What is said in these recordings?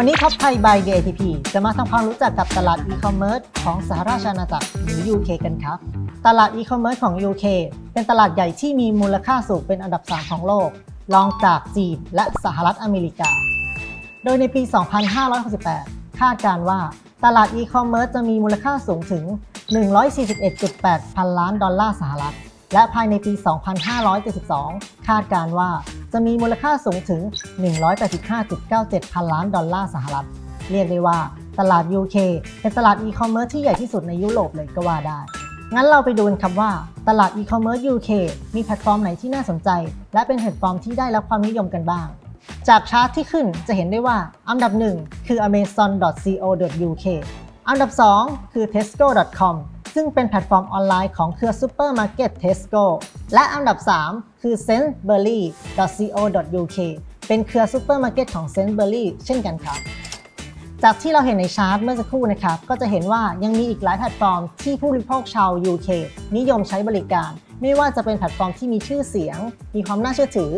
วันนี้ท็อปไทย by DATP จะมาทำความรู้จักกับตลาดอีคอมเมิร์ซของสหราชอาณาจักรหรือ UK กันครับ ตลาดอีคอมเมิร์ซของ UK เป็นตลาดใหญ่ที่มีมูลค่าสูงเป็นอันดับ 3 ของโลก รองจากจีนและสหรัฐอเมริกา โดยในปี 2568 คาดการว่าตลาดอีคอมเมิร์ซจะมีมูลค่าสูงถึง 141.8 พันล้านดอลลาร์สหรัฐ และภายในปี 2572 คาดการว่า จะมีมูลค่าสูงถึง 185.97 พันล้านดอลลาร์สหรัฐ เรียกได้ว่าตลาด UK เป็นตลาดอีคอมเมิร์ซที่ใหญ่ที่สุดในยุโรปเลยก็ว่าได้ งั้นเราไปดูกันครับว่าตลาดอีคอมเมิร์ซ UK มีแพลตฟอร์มไหนที่น่าสนใจ และเป็นแพลตฟอร์มที่ได้รับความนิยมกันบ้าง จากชาร์ตที่ขึ้นจะเห็นได้ว่าอันดับ 1 คือ amazon.co.uk อันดับ 2 คือ tesco.com ซึ่งเป็นแพลตฟอร์มออนไลน์ของเครือซูเปอร์มาร์เก็ต Tesco และอันดับ 3 คือ sainsbury.co.uk เป็นเครือซูเปอร์มาร์เก็ตของ Sainsbury เช่นกันครับ จากที่เราเห็นในชาร์ตเมื่อสักครู่นะครับ ก็จะเห็นว่ายังมีอีกหลายแพลตฟอร์มที่ผู้บริโภคชาว UK นิยมใช้บริการ ไม่ว่าจะเป็นแพลตฟอร์มที่มีชื่อเสียง มีความน่าเชื่อถือ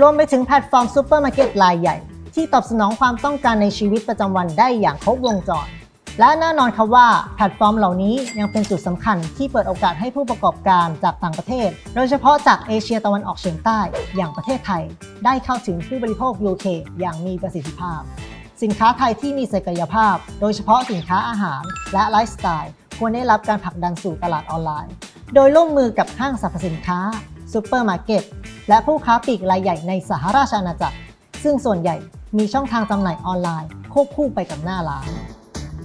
รวมไปถึงแพลตฟอร์มซูเปอร์มาร์เก็ตรายใหญ่ ที่ตอบสนองความต้องการในชีวิตประจำวันได้อย่างครบวงจร และแน่นอนครับว่าแพลตฟอร์มเหล่านี้ยังเป็นจุดสำคัญที่เปิดโอกาสให้ผู้ประกอบการจากต่างประเทศ โดยเฉพาะจากเอเชียตะวันออกเฉียงใต้ อย่างประเทศไทย ได้เข้าถึงผู้บริโภค UK อย่างมีประสิทธิภาพ สินค้าไทยที่มีศักยภาพ โดยเฉพาะสินค้าอาหารและไลฟ์สไตล์ควรได้รับการผลักดันสู่ตลาดออนไลน์ โดยร่วมมือกับห้างสรรพสินค้าซูเปอร์มาร์เก็ตและผู้ค้าปลีกรายใหญ่ในสหราชอาณาจักร ซึ่งส่วนใหญ่มีช่องทางจำหน่ายออนไลน์ควบคู่ไปกับหน้าร้าน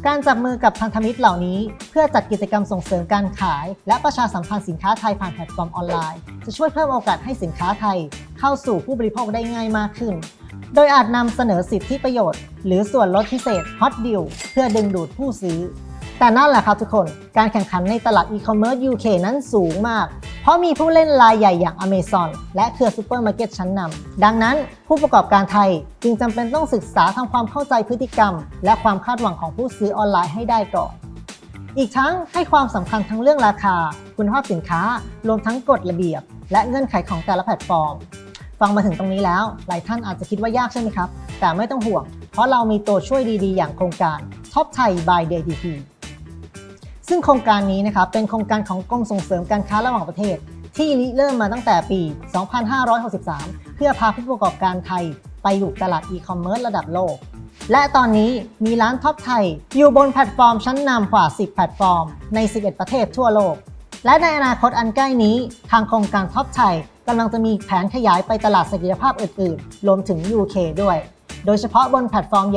การจับมือกับพันธมิตรเหล่านี้ เพื่อจัดกิจกรรมส่งเสริมการขาย และประชาสัมพันธ์สินค้าไทยผ่านแพลตฟอร์มออนไลน์ จะช่วยเพิ่มโอกาสให้สินค้าไทย เข้าสู่ผู้บริโภคได้ง่ายมากขึ้น โดยอาจนำเสนอสิทธิประโยชน์ หรือส่วนลดพิเศษฮอตดิลเพื่อดึงดูดผู้ซื้อ แต่นั่นแหละครับทุกคน การแข่งขันในตลาดอีคอมเมิร์ซ UK นั้นสูงมาก เพราะมีผู้เล่นรายใหญ่อย่าง Amazon และเครือซูเปอร์มาร์เก็ตชั้นนำ ดังนั้นผู้ประกอบการไทยจึงจำเป็นต้องศึกษาทำความเข้าใจพฤติกรรม และความคาดหวังของผู้ซื้อออนไลน์ให้ได้ก่อน อีกทั้งให้ความสำคัญทั้งเรื่องราคา คุณภาพสินค้า รวมทั้งกฎระเบียบ และเงื่อนไขของแต่ละแพลตฟอร์ม ฟังมาถึงตรงนี้แล้ว หลายท่านอาจจะคิดว่ายากใช่ไหมครับ แต่ไม่ต้องห่วง เพราะเรามีตัวช่วยดีๆ อย่างโครงการ Top Thai by DTP ซึ่งโครงการนี้นะครับเป็นโครงการของกรมส่งเสริมการค้าระหว่างประเทศ ที่ริเริ่มมาตั้งแต่ปี 2563 เพื่อพาผู้ประกอบการไทยไปอยู่ตลาดอีคอมเมิร์ซระดับโลก และตอนนี้มีร้านท็อปไทย อยู่บนแพลตฟอร์มชั้นนำกว่า 10 แพลตฟอร์ม ใน 11 ประเทศทั่วโลก และในอนาคตอันใกล้นี้ ทางโครงการท็อปไทยกำลังจะมีแผนขยายไปตลาดศักยภาพอื่นๆ รวมถึง UK ด้วย โดยเฉพาะบนแพลตฟอร์มอย่าง